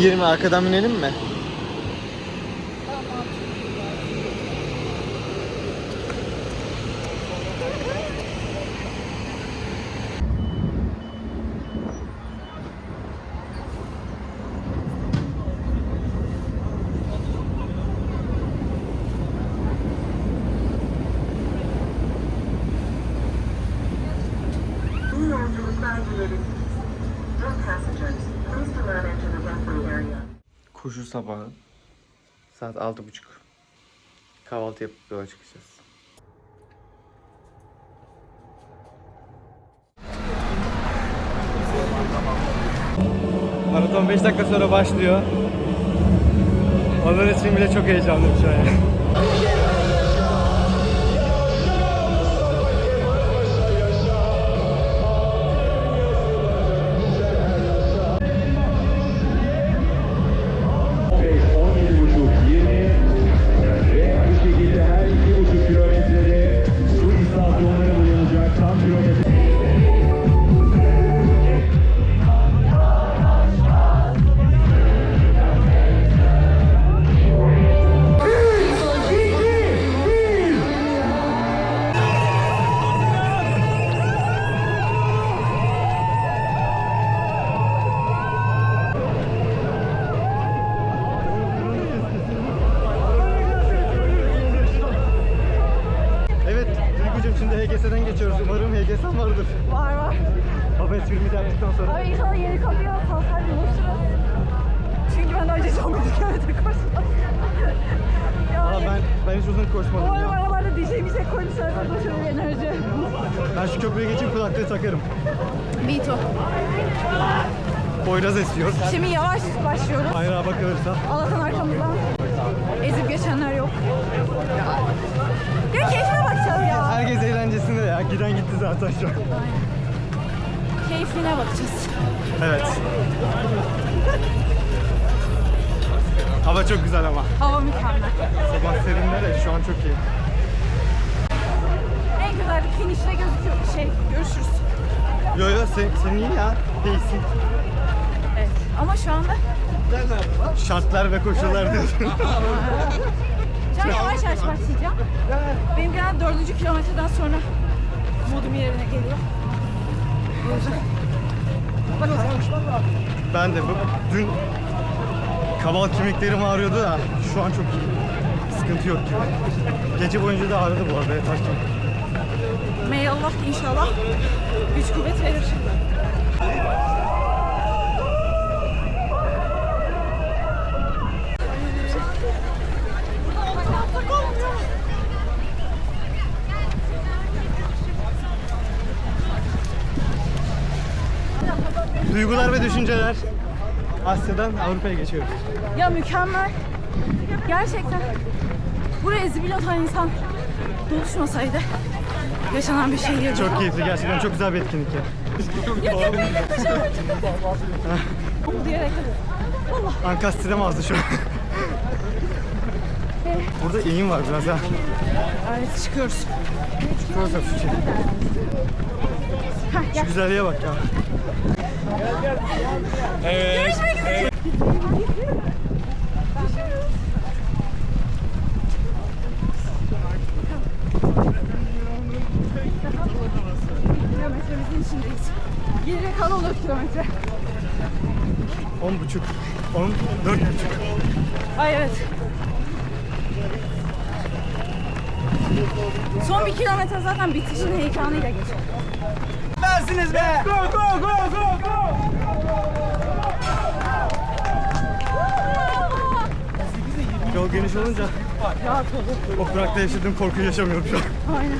20 arkadan binelim mi? Passengers, Koşu sabahı. Saat altı buçuk. Kahvaltı yapıp yola çıkacağız. Maraton 5 dakika sonra başlıyor. Onlar için bile çok heyecanlıyım şu an. Geçiyoruz. Umarım HGS'm vardır. Var var. Hava esprimi de yaptıktan sonra. Abi inşallah yeni kapıyı alsan hadi buluşuruz. Çünkü ben önce çok bir kilometre koşmam. Aa, ben, ben hiç uzun koşmadım Umarım ya. aralarda DJ bir şey koymuşlar da şöyle bir enerji. Ben şu köprüye geçeyim kulaklığı takarım. Bito. Poyraz esiyor. Şimdi yavaş başlıyoruz. Bayrağa bakılırsa. Allah'tan arkamızdan ezip geçenler yok. Ya An. Keyfine bakacağız. Evet. Hava çok güzel ama. Hava mükemmel. Sabah serinler ya şu an çok iyi. En güzel finişte gözüküyor. Şey görüşürüz. Yo yo sen, sen iyi ya. İyisin. Evet. Ama şu anda Şartlar ve koşullar diyorsun. Can yavaş yavaş başlayacağım. Benim genelde dördüncü kilometreden sonra modum yerine geliyor. O yüzden. Ben de bu dün kaval kemiklerim ağrıyordu da şu an çok iyi. Sıkıntı yok gibi. Gece boyunca da ağrıdı bu arada yatarken. May Allah inşallah güç kuvvet verir. Duygular ve düşünceler. Asya'dan Avrupa'ya geçiyoruz. Ya mükemmel. Gerçekten. Buraya zibil atan insan doluşmasaydı yaşanan bir şey değil. Çok keyifli gerçekten çok güzel bir etkinlik ya. Ya köpeği de koşalım. Diyerek. Allah. Ankastre azdı şu an. Burada eğim var biraz ha. Evet çıkıyoruz. Çok hafif. Heh, gel. Şu güzelliğe bak ya. Görüşmek üzere. Kilometremizin içindeyiz. Geride kalan 4 kilometre. 10 buçuk. 10, 4 buçuk. Ay evet. Son bir kilometre zaten bitişin heyecanıyla geçiyor. Versiniz be! Go go go go go! Yol geniş olunca o Prag'da yaşadığım korkuyu yaşamıyorum şu an. Aynen.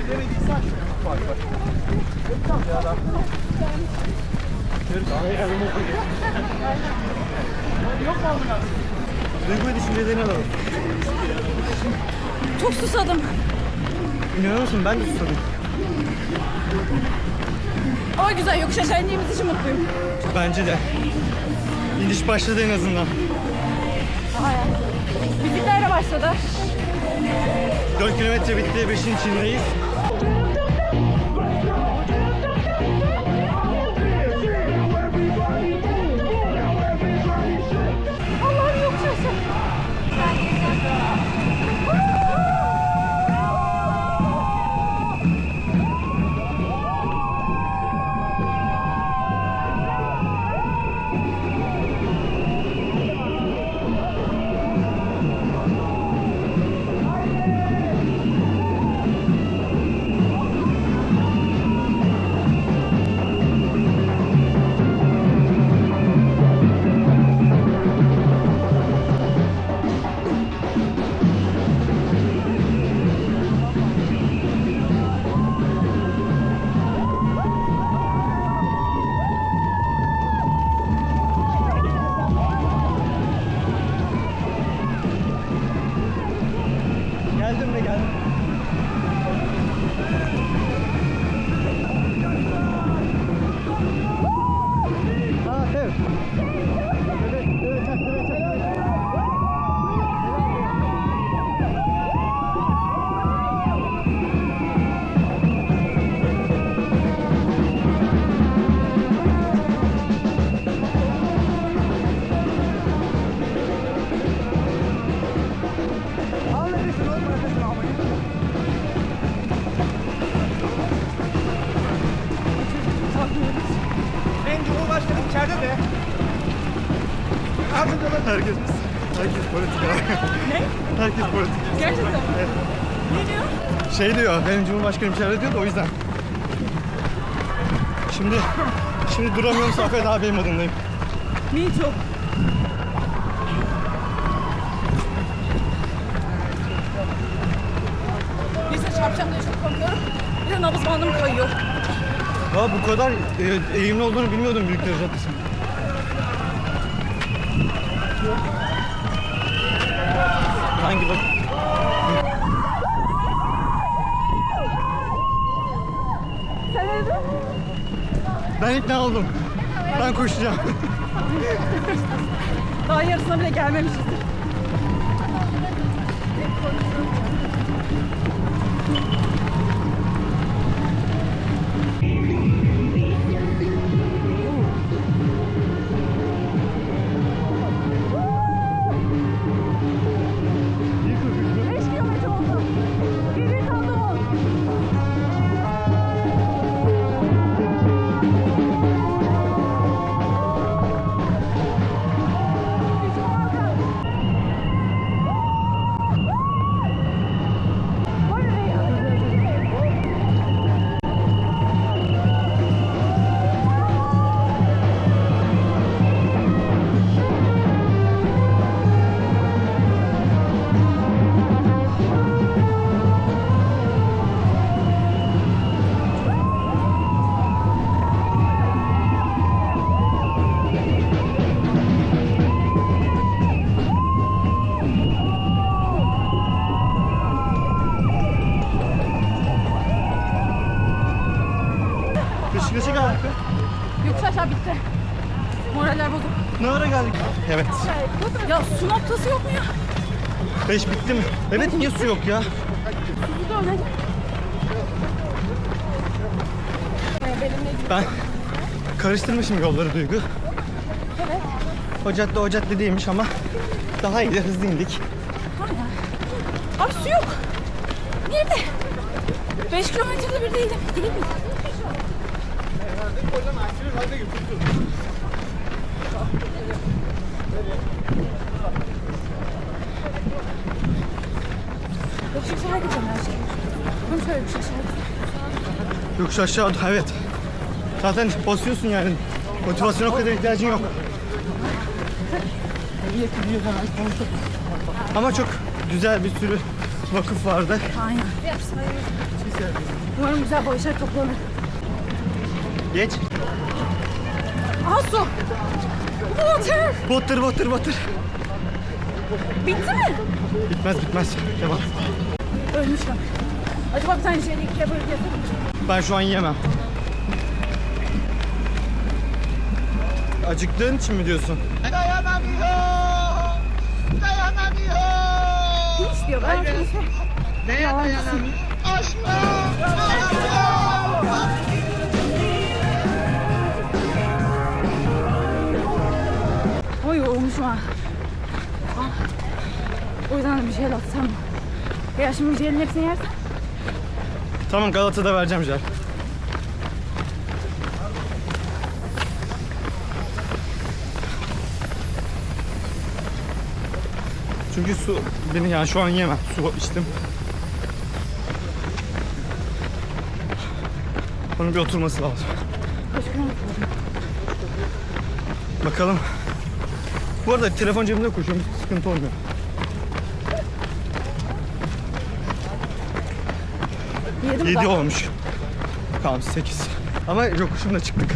Duygu ve düşüncelerini alalım. Çok susadım. İnanıyor musun? Ben de susadım. Ama güzel yokuş aşağı indiğimiz için mutluyum. Bence de. İniş başladı en azından. Aynen. Müziklerle başladı. 4 kilometre bitti, 5'in içindeyiz. Şey diyor, benim Cumhurbaşkanım içeride diyor da o yüzden. Şimdi, şimdi duramıyorum Safet abi modundayım. Me too. Birisi çarpacağım diye çok korkuyorum. Bir de nabız bandım kayıyor. Ya bu kadar e, eğimli olduğunu bilmiyordum Büyükdere Caddesi. Hangi bak? Sen ne dedin? Ben ikna oldum. Ben koşacağım. Daha yarısına bile gelmemişiz. Moraller bozuk. Ne ara geldik? Evet. Ya su noktası yok mu ya? Beş bitti mi? Evet niye su yok ya? Ben karıştırmışım yolları Duygu. Evet. O cadde o cadde değilmiş ama daha iyi hızlı indik. Abi su yok. Nerede? 5 kilometrede bir değilim. Değil mi? Yokuş aşağı gideceğim her şey. Yokuş aşağı gideceğim. Yokuş aşağı evet. Zaten basıyorsun yani. Motivasyona o kadar ihtiyacın yok. Ama çok güzel bir sürü vakıf vardı. Aynen. Umarım güzel bağışlar toplanır. Geç. Aha su. Water. Batır batır batır. Bitti mi? Bitmez bitmez. Devam. Ölmüşüm. Acaba bir tane yasak mı? Ben şu an yiyemem. Acıktığın için mi diyorsun? Kim istiyor? Ben kimse. Neye dayanamıyor? Ama yorulmuşum ha. Ah. O yüzden de bir şey atsam mı? Ya şimdi bir şeylerin hepsini yersen. Tamam Galata'da vereceğim Jel. Çünkü su beni yani şu an yemem. Su içtim. Onun bir oturması lazım. Bakalım. Bu arada telefon cebimde koşuyorum. Sıkıntı olmuyor. Yedim 7 bak. olmuş. Tamam 8. Ama yokuşunda çıktık.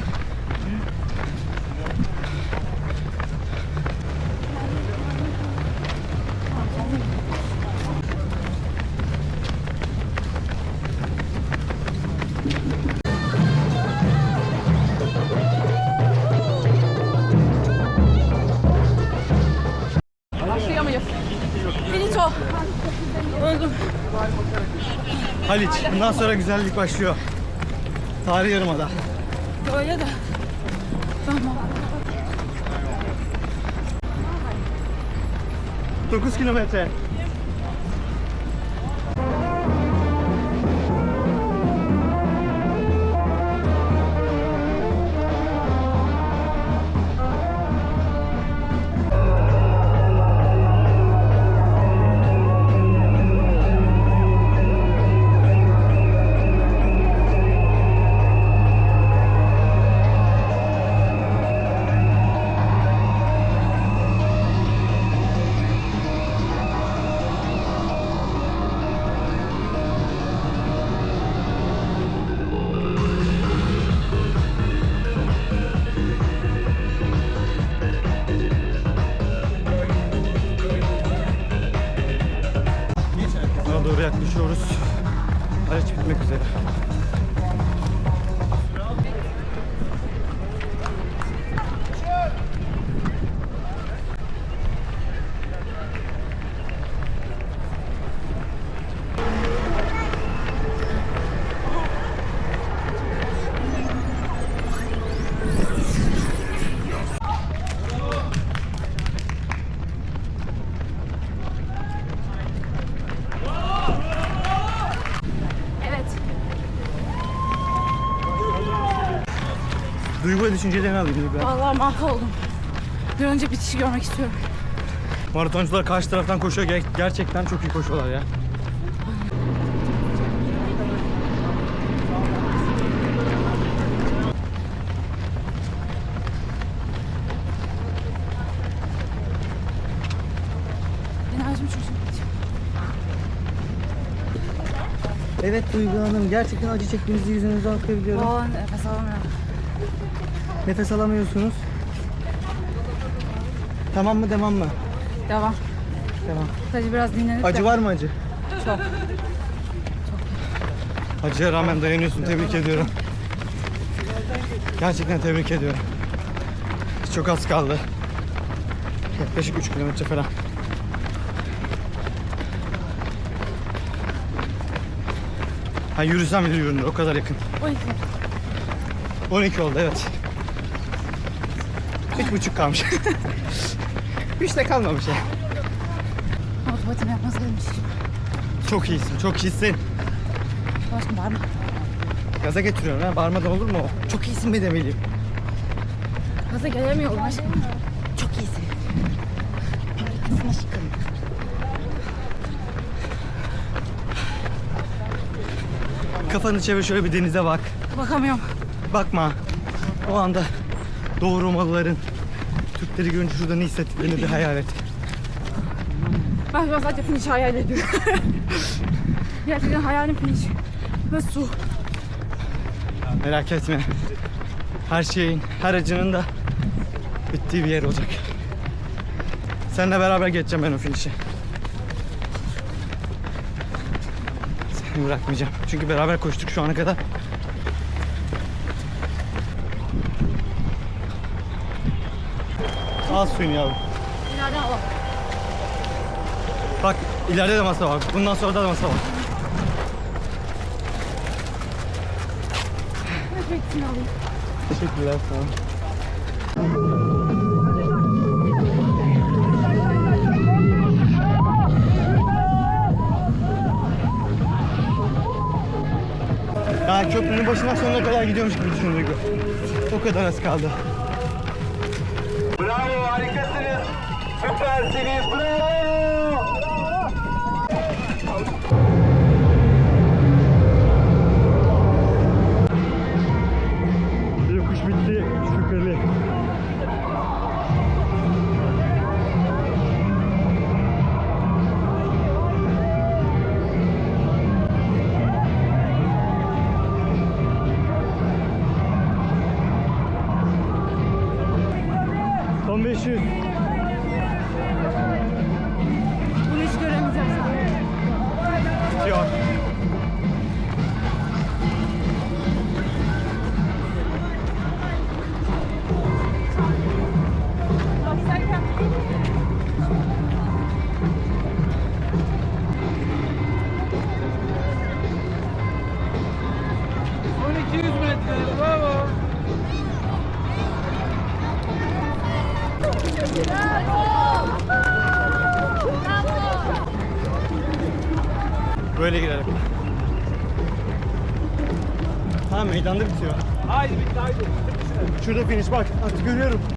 Haliç. Bundan sonra güzellik başlıyor. Tarih Yarımada. Öyle de. Tamam. 9 kilometre. Ve düşüncelerini alayım İbrahim. Vallahi mahvoldum. Bir önce bitişi görmek istiyorum. Maratoncular karşı taraftan koşuyor. Ger- Gerçekten çok iyi koşuyorlar ya. Enerjim. Evet Duygu Hanım. Gerçekten acı çektiğinizi yüzünüze okuyabiliyorum. Vallahi nefes alamıyorum. Nefes alamıyorsunuz. Tamam mı devam mı? Devam. Devam. Sadece biraz dinlenip Acı de- var mı acı? Çok. Acıya rağmen dayanıyorsun. Tebrik ediyorum. Gerçekten tebrik ediyorum. Çok az kaldı. Yaklaşık 3 kilometre falan. Ha yürüsem bile yürünür. O kadar yakın. 12. 12 oldu evet. Üç buçuk kalmış. Üç de kalmamış ya. Otomatik yapması gelmiş. Çok iyisin, çok iyisin. Başım var mı? Gaza getiriyorum ha. Bağırmadan olur mu? Çok iyisin mi demeliyim. Gaza gelemiyorum aşkım. Çok iyisin. Kafanı çevir şöyle bir denize bak. Bakamıyorum. Bakma. O anda Doğu Romalıların Türkleri görünce şurada ne hissettiklerini bir hayal et. Ben şu an sadece finish hayal ediyorum. Gerçekten hayalim finish. Ve su. Merak etme. Her şeyin, her acının da bittiği bir yer olacak. Seninle beraber geçeceğim ben o finişe. Seni bırakmayacağım. Çünkü beraber koştuk şu ana kadar. Al suyunu yavrum. İleriden al. Bak ileride de masa var. Bundan sonra da masa var. Efektini alayım. Teşekkürler sağ olun. Ya köprünün başından sonuna kadar gidiyormuş gibi düşün Duygu. O kadar az kaldı. Süpersiniz. Bravo. Şurada finish bak. Artık görüyorum.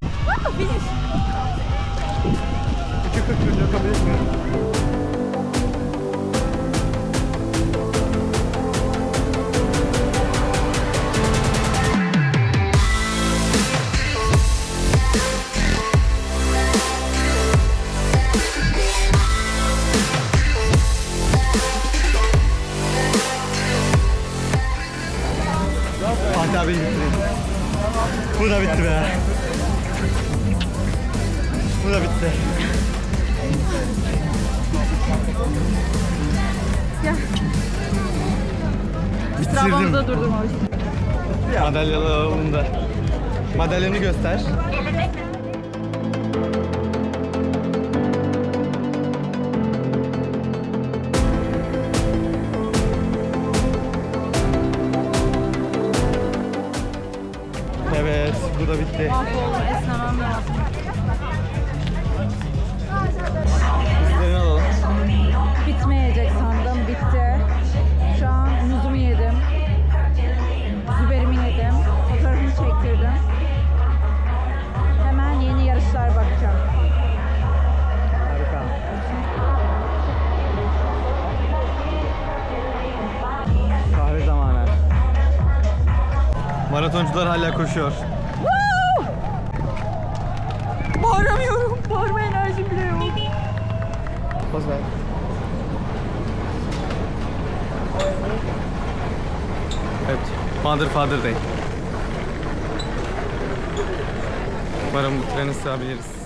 Bitirdim. Trabzon'da durdurmamış. Madalyalı avında. Madalyanı göster. Evet, bu da bitti. Mahvoldum Maratoncular hala koşuyor. Bağıramıyorum. Bağırma enerjim bile yok. Poz ver. Evet, Mother Father Day. Umarım bu treni sığabiliriz.